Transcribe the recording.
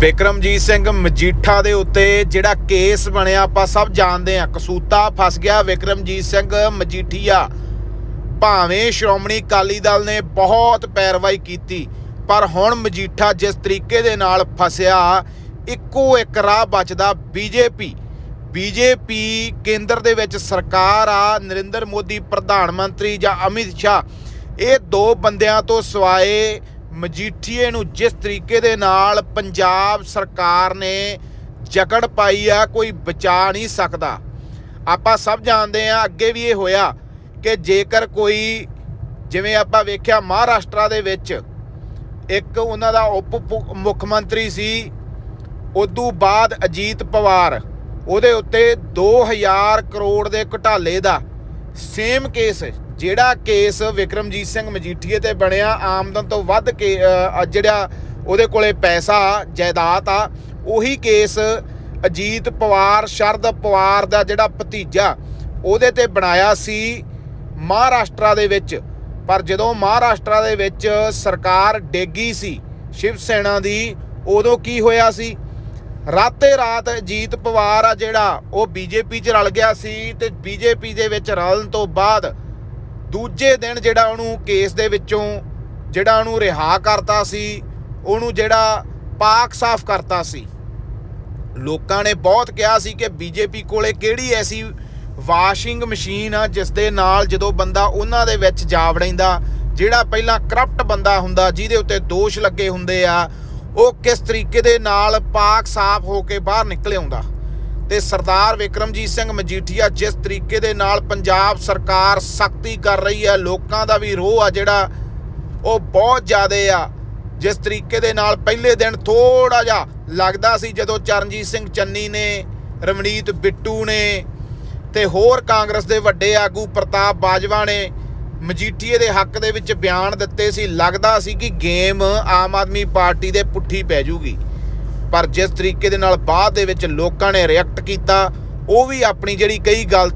ਵਿਕਰਮਜੀਤ ਸਿੰਘ ਮਜੀਠਾ ਦੇ ਉੱਤੇ ਜਿਹੜਾ ਕੇਸ ਬਣਿਆ, ਆਪਾਂ ਸਭ ਜਾਣਦੇ ਹਾਂ, ਕਸੂਤਾ ਫਸ ਗਿਆ ਵਿਕਰਮਜੀਤ ਸਿੰਘ ਮਜੀਠੀਆ। ਭਾਵੇਂ ਸ਼੍ਰੋਮਣੀ ਅਕਾਲੀ ਦਲ ਨੇ ਬਹੁਤ ਪੈਰਵਾਈ ਕੀਤੀ, ਪਰ ਹੁਣ ਮਜੀਠਾ ਜਿਸ ਤਰੀਕੇ ਦੇ ਨਾਲ ਫਸਿਆ, ਇੱਕੋ ਇੱਕ ਰਾਹ ਬਚਦਾ ਬੀਜੇਪੀ। ਬੀਜੇਪੀ ਕੇਂਦਰ ਦੇ ਵਿੱਚ ਸਰਕਾਰ ਆ, ਨਰਿੰਦਰ ਮੋਦੀ ਪ੍ਰਧਾਨ ਮੰਤਰੀ ਜਾਂ ਅਮਿਤ ਸ਼ਾਹ, ਇਹ ਦੋ ਬੰਦਿਆਂ ਤੋਂ ਸਿਵਾਏ ਮਜੀਠੀਏ ਨੂੰ ਜਿਸ ਤਰੀਕੇ ਦੇ ਨਾਲ ਪੰਜਾਬ ਸਰਕਾਰ ਨੇ ਜਕੜ ਪਾਈ ਆ, ਕੋਈ ਬਚਾ ਨਹੀਂ ਸਕਦਾ। ਆਪਾਂ ਸਭ ਜਾਣਦੇ ਆ ਅੱਗੇ ਵੀ ਇਹ ਹੋਇਆ ਕਿ ਜੇਕਰ ਕੋਈ, ਜਿਵੇਂ ਆਪਾਂ ਵੇਖਿਆ ਮਹਾਰਾਸ਼ਟਰ ਦੇ ਵਿੱਚ, ਇੱਕ ਉਹਨਾਂ ਦਾ ਉਪ ਪੁ- ਮੁੱਖ ਮੰਤਰੀ ਸੀ, ਉਦੋਂ ਬਾਅਦ ਅਜੀਤ ਪਵਾਰ, ਉਹਦੇ ਉੱਤੇ 2000 ਕਰੋੜ ਦੇ ਘੁਟਾਲੇ ਦਾ ਸੇਮ ਕੇਸ ਜਿਹੜਾ ਕੇਸ ਵਿਕਰਮਜੀਤ ਸਿੰਘ ਮਜੀਠੀਏ ਤੇ ਬਣਿਆ, ਆਮਦਨ ਤੋਂ ਵੱਧ ਕੇ ਜਿਹੜਾ ਉਹਦੇ ਕੋਲੇ ਪੈਸਾ, ਜਾਇਦਾਦ ਆ, ਉਹੀ ਕੇਸ ਅਜੀਤ ਪਵਾਰ, ਸ਼ਰਦ ਪਵਾਰ ਦਾ ਜਿਹੜਾ ਭਤੀਜਾ, ਉਹਦੇ ਤੇ ਬਣਾਇਆ ਸੀ ਮਹਾਰਾਸ਼ਟਰ ਦੇ ਵਿੱਚ। ਪਰ ਜਦੋਂ ਮਹਾਰਾਸ਼ਟਰ ਦੇ ਵਿੱਚ ਸਰਕਾਰ ਡੇਗੀ ਸੀ ਸ਼ਿਵ ਸੈਨਾ ਦੀ, ਉਦੋਂ ਕੀ ਹੋਇਆ ਸੀ? ਰਾਤੇ ਰਾਤ ਅਜੀਤ ਪਵਾਰ ਆ ਜਿਹੜਾ, ਉਹ ਬੀਜੇਪੀ 'ਚ ਰਲ ਗਿਆ ਸੀ ਤੇ ਬੀਜੇਪੀ ਦੇ ਵਿੱਚ ਰਲਣ ਤੋਂ ਬਾਅਦ ਦੂਜੇ ਦਿਨ ਜਿਹੜਾ ਉਹਨੂੰ ਕੇਸ ਦੇ ਵਿੱਚੋਂ ਜਿਹੜਾ ਉਹਨੂੰ ਰਿਹਾ ਕਰਤਾ ਸੀ, ਉਹਨੂੰ ਜਿਹੜਾ ਪਾਕ ਸਾਫ਼ ਕਰਤਾ ਸੀ। ਲੋਕਾਂ ਨੇ ਬਹੁਤ ਕਿਹਾ ਸੀ ਕਿ ਬੀਜੇਪੀ ਕੋਲੇ ਕਿਹੜੀ ਐਸੀ ਵਾਸ਼ਿੰਗ ਮਸ਼ੀਨ ਆ ਜਿਸ ਦੇ ਨਾਲ ਜਦੋਂ ਬੰਦਾ ਉਹਨਾਂ ਦੇ ਵਿੱਚ ਜਾ ਵੜੈਂਦਾ ਜਿਹੜਾ ਪਹਿਲਾਂ ਕਰਪਟ ਬੰਦਾ ਹੁੰਦਾ, ਜਿਹਦੇ ਉੱਤੇ ਦੋਸ਼ ਲੱਗੇ ਹੁੰਦੇ ਆ, ਉਹ ਕਿਸ ਤਰੀਕੇ ਦੇ ਨਾਲ ਪਾਕ ਸਾਫ਼ ਹੋ ਕੇ ਬਾਹਰ ਨਿਕਲ ਆਉਂਦਾ। ਤੇ ਸਰਦਾਰ ਵਿਕਰਮਜੀਤ ਸਿੰਘ ਮਜੀਠੀਆ ਜਿਸ ਤਰੀਕੇ ਦੇ ਨਾਲ ਪੰਜਾਬ ਸਰਕਾਰ ਸਖਤੀ ਕਰ ਰਹੀ ਹੈ, ਲੋਕਾਂ ਦਾ ਵੀ ਰੋਹ ਆ ਜਿਹੜਾ, ਉਹ ਬਹੁਤ ਜ਼ਿਆਦਾ ਆ। ਜਿਸ ਤਰੀਕੇ ਦੇ ਨਾਲ ਪਹਿਲੇ ਦਿਨ ਥੋੜਾ ਜਿਹਾ ਲੱਗਦਾ ਸੀ ਜਦੋਂ ਚਰਨਜੀਤ ਸਿੰਘ ਚੰਨੀ ਨੇ ਰਮਣੀਤ ਬਿੱਟੂ ਨੇ ਤੇ ਹੋਰ ਕਾਂਗਰਸ ਦੇ ਵੱਡੇ ਆਗੂ ਪ੍ਰਤਾਪ ਬਾਜਵਾ ਨੇ ਮਜੀਠੀਏ ਦੇ ਹੱਕ ਦੇ ਵਿੱਚ ਬਿਆਨ ਦਿੱਤੇ ਸੀ। ਲੱਗਦਾ ਸੀ ਕਿ ਗੇਮ ਆਮ ਆਦਮੀ ਪਾਰਟੀ ਦੇ ਪੁੱਠੀ ਪੈ ਜੂਗੀ। ਪਰ ਜਿਸ ਤਰੀਕੇ ਦੇ ਨਾਲ ਬਾਅਦ ਦੇ ਵਿੱਚ ਲੋਕਾਂ ਨੇ ਰਿਐਕਟ ਕੀਤਾ, ਉਹ ਵੀ ਆਪਣੀ ਜਿਹੜੀ ਕਈ ਗੱਲ